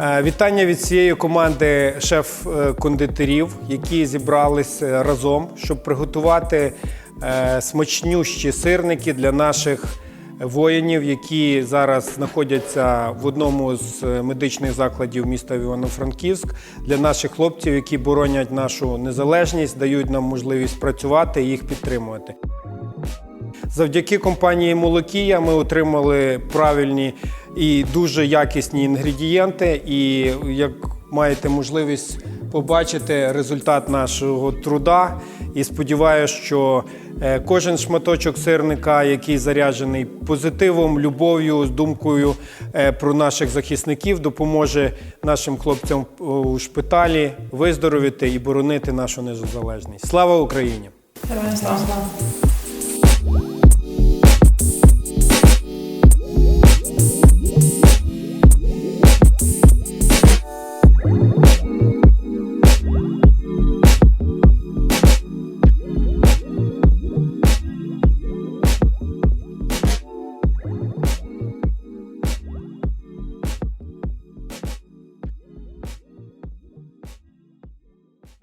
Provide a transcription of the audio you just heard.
Е, Вітання від всієї команди шеф-кондитерів, які зібрались е, разом, щоб приготувати е, смачнющі сирники для наших воїнів, які зараз знаходяться в одному з е, медичних закладів міста Івано-Франківськ, для наших хлопців, які боронять нашу незалежність, дають нам можливість працювати і їх підтримувати. Завдяки компанії Молокія ми отримали правильні і дуже якісні інгредієнти. І як маєте можливість побачити результат нашого труда, і сподіваюся, що е, кожен шматочок сирника, який заряджений позитивом, любов'ю, з думкою е, про наших захисників, допоможе нашим хлопцям у шпиталі виздоровіти і боронити нашу незалежність. Слава Україні! Слава!